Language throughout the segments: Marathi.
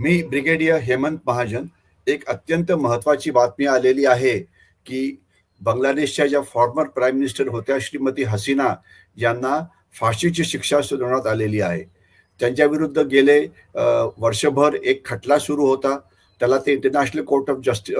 मी ब्रिगेडियर हेमंत महाजन एक अत्यंत महत्वाची बातमी आलेली आहे की बांगलादेशच्या ज्या फॉर्मर प्राईम मिनिस्टर होत्या श्रीमती हसीना यांना फाशीची शिक्षा सुनावण्यात आलेली आहे. त्यांच्या विरुद्ध गेले वर्षभर एक खटला सुरू होता. त्याला ते international court of justice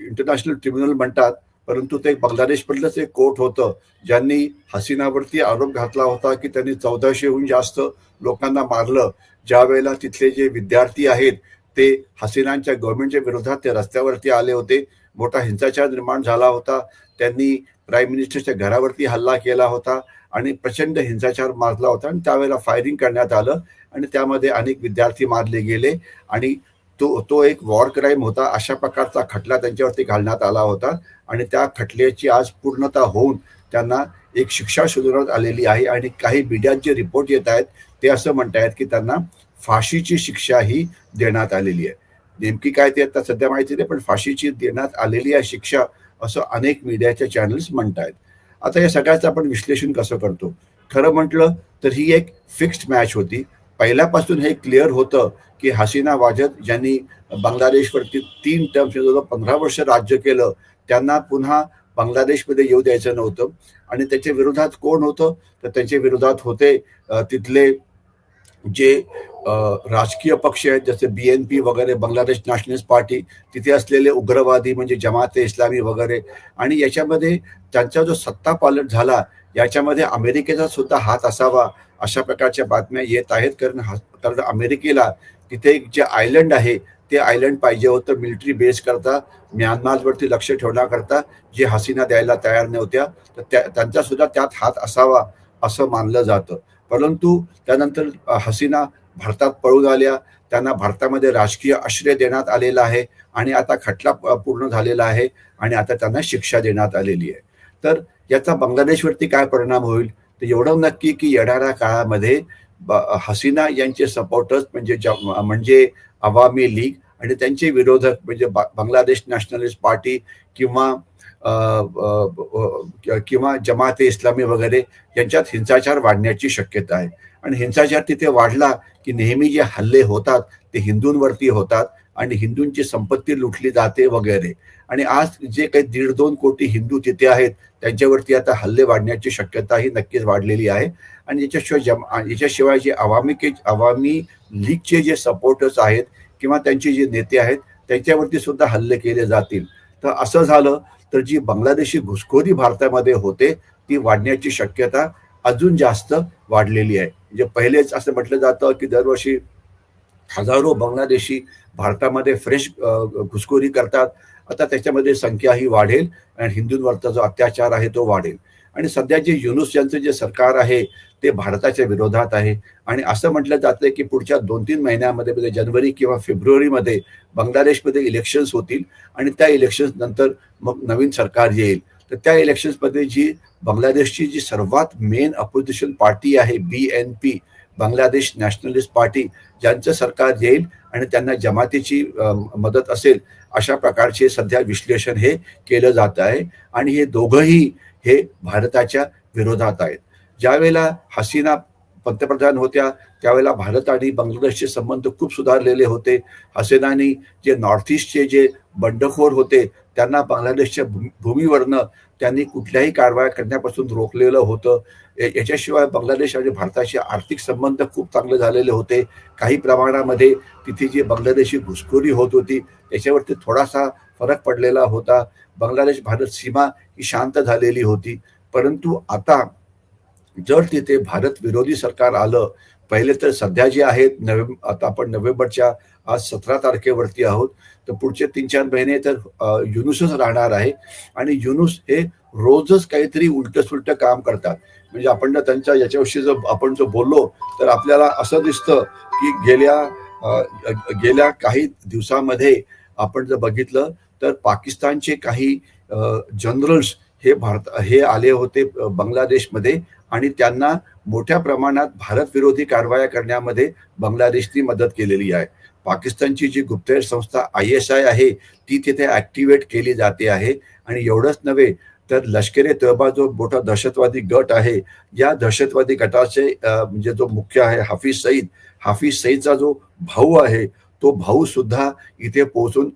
international tribunal म्हणतात. परंतु ते बांगलादेशमधलंच एक कोर्ट होतं ज्यांनी हसीनावरती आरोप घातला होता की त्यांनी चौदाशेहून जास्त लोकांना मारलं. ज्या वेळेला तिथले जे विद्यार्थी आहेत ते हसीनांच्या गव्हर्नमेंटच्या विरोधात ते रस्त्यावरती आले होते. मोठा हिंसाचार निर्माण झाला होता. त्यांनी प्राईम मिनिस्टरच्या घरावरती हल्ला केला होता आणि प्रचंड हिंसाचार मारला होता. आणि त्यावेळेला फायरिंग करण्यात आलं आणि त्यामध्ये अनेक विद्यार्थी मारले गेले आणि तो तो एक वॉर क्राईम होता. अशा प्रकारचा खटला त्यांच्यावरती घालण्यात आला होता. आणि त्या खटल्याची आज पूर्णता होऊन त्यांना एक शिक्षा सुधारण्यात आलेली आहे. आणि काही मीडियात जे रिपोर्ट येत आहेत. ते असं म्हणतायत की त्यांना फाशीची शिक्षा ही देण्यात आलेली आहे. नेमकी काय ते आता सध्या माहिती नाही पण फाशीची देण्यात आलेली आहे शिक्षा असं अनेक मीडियाच्या चॅनल्स म्हणतायत आता या सगळ्याचं आपण विश्लेषण कसं करतो? खरं म्हटलं तर ही एक फिक्स्ड मॅच होती. पहिल्यापासून हे क्लिअर होतं की हसीना वाजद ज्यांनी बांगलादेशवरती तीन टर्म पंधरा वर्ष राज्य केलं. त्यांना पुन्हा बांगलादेशमध्ये येऊ द्यायचं नव्हतं. आणि त्याच्या विरोधात कोण होतं? तर त्यांच्या विरोधात होते तिथले जे राजकीय पक्ष आहेत जसे बी एन पी वगैरे बांगलादेश नॅशनलिस्ट पार्टी तिथे असलेले उग्रवादी म्हणजे जमात इस्लामी वगैरे. आणि याच्यामध्ये त्यांचा जो सत्ता पालट झाला याच्यामध्ये अमेरिकेचा सुद्धा हात असावा अशा प्रकारच्या बातम्या येत आहेत. कारण हा- कारण अमेरिकेला तिथे एक जे आयलंड आहे ते आयलंड पाहिजे होतं मिलिटरी बेस करता म्यानमारवरती लक्ष ठेवण्याकरता जे हसीना द्यायला तयार नव्हत्या तर त्या त्यांचा सुद्धा त्यात हात असावा असं मानलं जातं. परंतु त्यानंतर हसीना भारतात पळून आल्या त्यांना भारतामध्ये राजकीय आश्रय देण्यात आलेला आहे आणि आता खटला पूर्ण झालेला आहे आणि आता त्यांना शिक्षा देण्यात आलेली आहे. तर याचा बांगलादेशवरती काय परिणाम होईल? तर एवढं नक्की की येणाऱ्या काळामध्ये हसीना यांचे सपोर्टर्स म्हणजे ज- म्हणजे आवामी लीग आणि त्यांचे विरोधक म्हणजे बांगलादेश नॅशनलिस्ट पार्टी किंवा किंवा जमाते इस्लामी वगैरे यांच्यात हिंसाचार वाढण्याची शक्यता आहे. आणि हिंसाचार तिथे वाढला की नेहमी जे हल्ले होतात ते हिंदूंवरती होतात आणि हिंदूंची संपत्ती लुटली जाते वगैरे. आणि आज जे काही दीड दोन कोटी हिंदू तिथे आहेत त्यांच्यावरती आता हल्ले वाढण्याची शक्यता ही नक्कीच वाढलेली आहे. आणि याच्याशिवाय जम याच्याशिवाय जे अवामी के अवामी लीगचे जे सपोर्टर्स आहेत किंवा त्यांचे जे नेते आहेत त्यांच्यावरती सुद्धा हल्ले केले जातील. तर असं झालं तर जी बांगलादेशी घुसखोरी भारतामध्ये होते ती वाढण्याची शक्यता अजून जास्त वाढलेली आहे. म्हणजे पहिलेच असं म्हटलं जातं की दरवर्षी हजारो बांगलादेशी भारतामध्ये फ्रेश घुसखोरी करतात. आता त्याच्यामध्ये संख्या ही वाढेल आणि हिंदूंवरचा जो अत्याचार आहे तो वाढेल. आणि सध्या जे युनुस यांचं जे सरकार आहे ते भारताच्या विरोधात आहे. आणि असं म्हटलं जातं की पुढच्या दोन तीन महिन्यामध्ये म्हणजे जानेवारी किंवा फेब्रुवारीमध्ये बांगलादेशमध्ये इलेक्शन्स होतील आणि त्या इलेक्शन्स नंतर मग नवीन सरकार येईल. तर त्या इलेक्शन्समध्ये जी बांगलादेशची जी सर्वात मेन अपोजिशन पार्टी आहे B N P Bangladesh nationalist party ज्यांचं सरकार येईल आणि त्यांना जमातीची मदत असेल अशा प्रकारचे सध्या विश्लेषण हे केलं जात आहे. आणि हे दोघंही हे भारताच्या विरोधात आहेत. ज्यावेळेला हसीना पंतप्रधान होत्या त्यावेळेला भारत आणि बांगलादेशचे संबंध खूप सुधारलेले होते. हसीनानी जे नॉर्थ ईस्टचे जे बंडखोर होते त्यांना बांगलादेशच्या भूमीवरनं त्यांनी कुठल्याही कारवाया करण्यापासून रोखलेलं होतं. याच्याशिवाय बांगलादेश आणि भारताचे आर्थिक संबंध खूप चांगले झालेले होते. काही प्रमाणामध्ये तिथे जी बांगलादेशी घुसखोरी होत होती त्याच्यावरती थोडासा फरक पडलेला होता. बांगलादेश भारत सीमा ही शांत झालेली होती. परंतु आता जर तिथे भारत विरोधी सरकार आलं पहिले तर सध्या जे आहेत नोव्हेंबर आता आपण नोव्हेंबरच्या आज सतरा तारखेवरती आहोत तर पुढचे तीन चार महिने तर युनुसच राहणार आहे. आणि युनुस हे रोजच काहीतरी उलट सुलट काम करतात. म्हणजे आपण त्यांच्या याच्याविषयी जर आपण जर बोललो तर आपल्याला असं दिसतं की गेल्या गेल्या काही दिवसामध्ये आपण जर बघितलं तर पाकिस्तानचे काही जनरल्स हे भारत हे आले होते बांगलादेशमध्ये आणि त्यांना मोठ्या प्रमाणात भारत विरोधी कारवाया करण्यामध्ये बांगलादेशनी मदत केलेली आहे. पाकिस्तानची जी गुप्तहेर संस्था आय एस आय आहे ती तिथे ऍक्टिव्हेट केली जाते आहे. आणि एवढंच नव्हे तर लष्कर ए जो मोठा दहशतवादी गट आहे या दहशतवादी गटाचे म्हणजे जो मुख्य आहे हाफिज सईद हाफिज सईदचा जो भाऊ आहे तो भाऊ सुद्धा इथे पोहोचून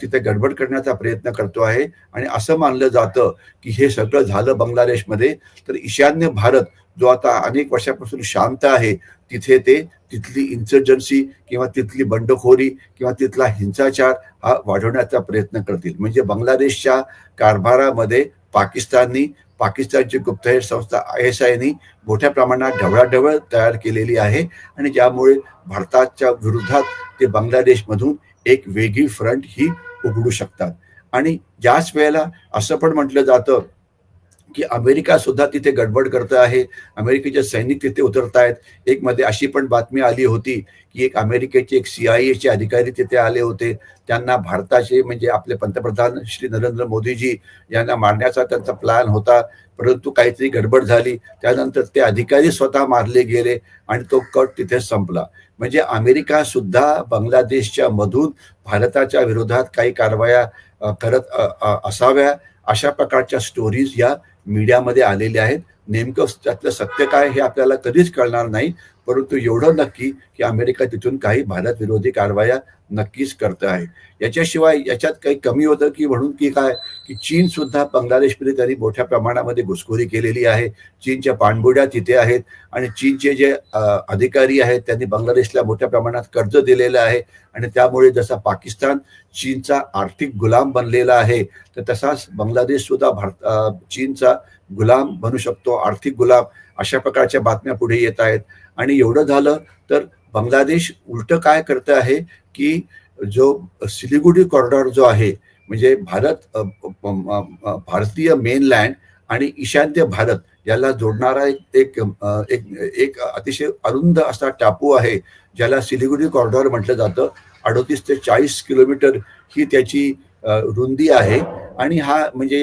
तिथे गडबड करण्याचा प्रयत्न करतो आहे. आणि असं मानलं जातं की हे सगळं झालं बांगलादेशमध्ये तर ईशान्य भारत जो आता अनेक वर्षापासून शांत आहे तिथे ते तिथली इन्सर्जन्सी किंवा तिथली बंडखोरी किंवा तिथला हिंसाचार हा वाढवण्याचा प्रयत्न करतील. म्हणजे बांगलादेशच्या कारभारामध्ये पाकिस्ताननी पाकिस्तानची गुप्तहेर संस्था आय एस आयनी मोठ्या प्रमाणात ढवळाढवळ तयार केलेली आहे. आणि ज्यामुळे भारताच्या विरोधात ते बांगलादेशमधून एक वेगळी फ्रंट ही उघडू शकतात. आणि याच वेळेला असं पण म्हटलं जातं की अमेरिका सुद्धा तिथे गडबड करत आहे अमेरिकेचे सैनिक तिथे उतरत आहेत एक मध्ये अशी पण बातमी आली होती की एक अमेरिकेचे एक सी आय अधिकारी तिथे आले होते. त्यांना भारताचे म्हणजे आपले पंतप्रधान श्री नरेंद्र मोदीजी यांना मारण्याचा त्यांचा प्लॅन होता. परंतु काहीतरी गडबड झाली. त्यानंतर ते अधिकारी स्वतः मारले गेले आणि तो कट तिथे संपला. म्हणजे अमेरिका सुद्धा बांगलादेशच्या मधून भारताच्या विरोधात काही कारवाया करत असाव्या अशा प्रकारच्या स्टोरीज या मीडियामध्ये आलेले आहेत. नेमकं त्यातलं सत्य काय हे आपल्याला कधीच कळणार नाही. परंतु एवढं नक्की की अमेरिका तिथून काही भारत विरोधी कारवाया नक्कीच करत आहे. याच्याशिवाय याच्यात काही कमी होतं की म्हणून की काय? की चीन सुद्धा बांगलादेशमध्ये त्यांनी मोठ्या प्रमाणामध्ये घुसखोरी केलेली आहे. चीनच्या पाणबुड्या तिथे आहेत आणि चीनचे जे अधिकारी आहेत त्यांनी बांगलादेशला मोठ्या प्रमाणात कर्ज दिलेलं आहे आणि त्यामुळे जसा पाकिस्तान चीनचा आर्थिक गुलाम बनलेला आहे तर तसाच बांगलादेश सुद्धा भारत चीनचा गुलाम बनू शकतो आर्थिक गुलाम अशा प्रकारच्या बातम्या पुढे येत आहेत. आणि एवढं झालं तर बांगलादेश उलट काय करत आहे की जो सिलिगुडी कॉरिडॉर जो आहे म्हणजे भारत भारतीय मेनलँड आणि ईशान्य भारत याला जोडणारा एक एक एक अतिशय अरुंद असा टापू आहे ज्याला सिलिगुडी कॉरिडॉर म्हटलं जातं. अडोतीस ते चाळीस किलोमीटर ही त्याची रुंदी आहे आणि हा म्हणजे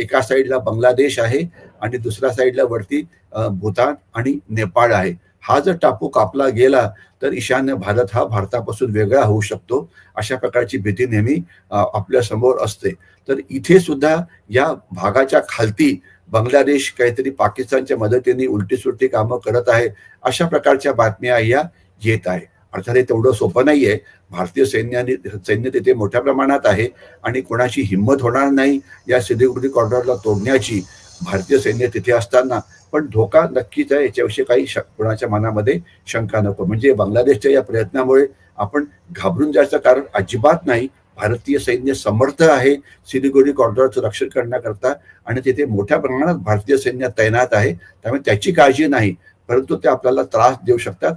एका साईडला बांगलादेश आहे आणि दुसऱ्या साईडला वरती भूतान आणि नेपाळ आहे. हा जर टापू कापला गेला तर ईशान्य भारत हा भारतापासून वेगळा होऊ शकतो अशा प्रकारची भीती नेहमी आपल्यासमोर असते. तर इथे सुद्धा या भागाच्या खालती बांगलादेश काहीतरी पाकिस्तानच्या मदतीने उलटी सुलटी कामं करत आहे अशा प्रकारच्या बातम्या या येत आहे. अर्थात हे तेवढं सोपं आहे भारतीय सैन्याने सैन्य तिथे मोठ्या प्रमाणात आहे आणि कोणाची हिंमत होणार नाही या सिलिगुडी कॉरिडॉरला तोडण्याची भारतीय सैन्य तिथे असताना पण धोका नक्कीच आहे याच्याविषयी काही कोणाच्या मनामध्ये शंका नको. म्हणजे बांगलादेशच्या या प्रयत्नामुळे आपण घाबरून जायचं कारण अजिबात नाही. भारतीय सैन्य समर्थ आहे सिलिगुडी कॉरिडॉरचं रक्षण करण्याकरता आणि तिथे मोठ्या प्रमाणात भारतीय सैन्य तैनात आहे त्यामुळे त्याची काळजी नाही. परंतु ते आपल्याला त्रास देऊ शकतात.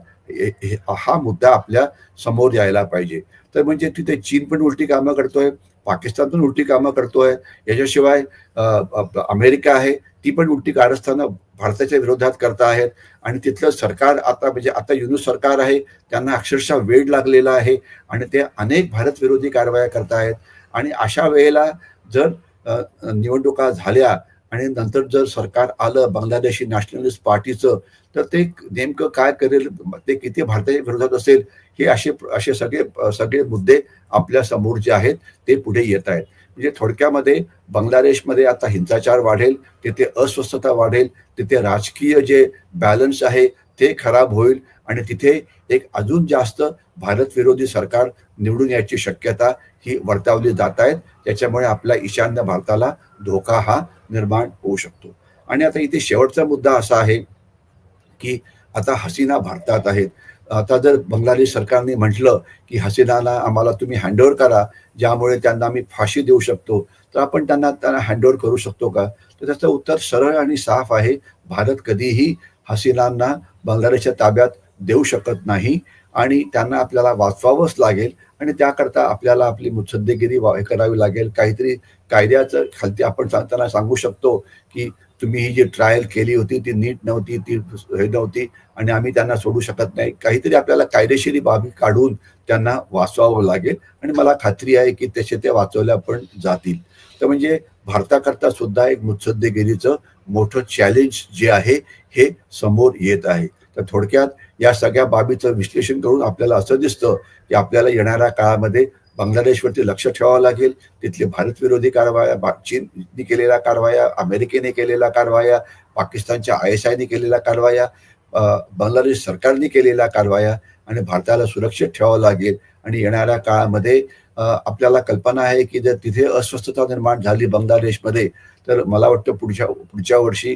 हा मुद्दा आपल्यासमोर यायला पाहिजे. तर म्हणजे तिथे चीन पण उलटी कामं करतोय पाकिस्तानतून उलटी कामं करतोय. याच्याशिवाय अमेरिका आहे ती पण उलटी कारस्थानं भारताच्या विरोधात करत आहेत. आणि तिथलं सरकार आता म्हणजे आता युनुस सरकार आहे त्यांना अक्षरशः वेळ लागलेला आहे आणि ते अनेक भारत विरोधी कारवाया आहेत. आणि अशा वेळेला जर निवडणुका झाल्या आणि नंतर जर सरकार आलं बांगलादेशी नॅशनलिस्ट पार्टीचं तर ते नेमकं काय करेल ते किती भारताच्या विरोधात असेल हे असे असे सगळे सगळे मुद्दे आपल्यासमोर जे आहेत ते पुढे येत आहेत. म्हणजे थोडक्यामध्ये बांगलादेशमध्ये आता हिंसाचार वाढेल तिथे अस्वस्थता वाढेल तिथे राजकीय जे बॅलन्स आहे ते खराब होईल आणि तिथे एक अजून जास्त भारत विरोधी सरकार निवडून याची शक्यता ही वर्तवली जात आहेत त्याच्यामुळे आपल्या ईशान्य भारताला धोका हा निर्माण होऊ शकतो. आणि आता इथे शेवटचा मुद्दा असा आहे की आता हसीना भारतात आहेत. आता जर बांगलादेश सरकारने म्हटलं की हसीनाला आम्हाला तुम्ही हँडओव्हर करा ज्यामुळे त्यांना आम्ही फाशी देऊ शकतो तर आपण त्यांना त्यांना हँडओव्हर करू शकतो का? तर त्याचं उत्तर सरळ आणि साफ आहे. भारत कधीही हसीनांना बांगलादेशच्या ताब्यात देऊ शकत नाही आणि त्यांना आपल्याला वाचवावंच लागेल आणि त्याकरता आपल्याला आपली मुत्सद्देगिरी करावी लागेल. काहीतरी कायद्याचं खालती आपण त्यांना सांगू शकतो की तुम्ही ही जी ट्रायल केली होती ती नीट नव्हती ती हे नव्हती आणि आम्ही त्यांना सोडू शकत नाही. काहीतरी आपल्याला कायदेशीर बाबी काढून त्यांना वाचवावं लागेल आणि मला खात्री आहे की तसे ते वाचवल्या पण जातील. तर म्हणजे भारताकरता सुद्धा एक मुत्सद्देगिरीचं मोठं चॅलेंज जे आहे हे समोर येत आहे. तर थोडक्यात या सगळ्या बाबीचं विश्लेषण करून आपल्याला असं दिसतं की आपल्याला येणाऱ्या काळामध्ये बांगलादेशवरती लक्ष ठेवावं लागेल. तिथले भारत विरोधी कारवाया चीनने केलेल्या कारवाया अमेरिकेने केलेल्या कारवाया पाकिस्तानच्या आय एस आयने केलेल्या कारवाया बांगलादेश सरकारने केलेल्या कारवाया आणि भारताला सुरक्षित ठेवावं लागेल. आणि येणाऱ्या काळामध्ये आपल्याला कल्पना आहे की जर तिथे अस्वस्थता निर्माण झाली बांगलादेशमध्ये तर मला वाटतं पुढच्या पुढच्या वर्षी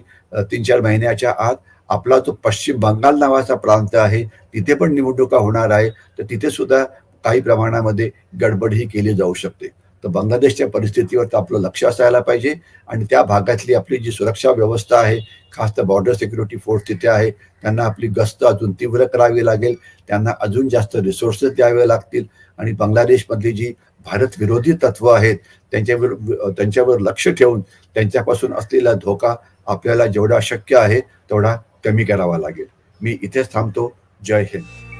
तीन चार महिन्याच्या आत आपला जो पश्चिम बंगाल नावाचा प्रांत आहे तिथे पण निवडणुका होणार आहे. तर तिथे सुद्धा काही प्रमाणामध्ये गडबडही केली जाऊ शकते. तर बांगलादेशच्या परिस्थितीवर तर आपलं लक्ष असायला पाहिजे आणि त्या भागातली आपली जी सुरक्षा व्यवस्था आहे खास तर बॉर्डर सिक्युरिटी फोर्स तिथे आहे त्यांना आपली गस्त अजून तीव्र करावी लागेल त्यांना अजून जास्त रिसोर्सेस द्यावे लागतील आणि बांगलादेशमधली जी भारत विरोधी तत्व आहेत त्यांच्यावर त्यांच्यावर लक्ष ठेवून त्यांच्यापासून असलेला धोका आपल्याला जेवढा शक्य आहे तेवढा कमी करावा लागेल. मी इथेच थांबतो. जय हिंद.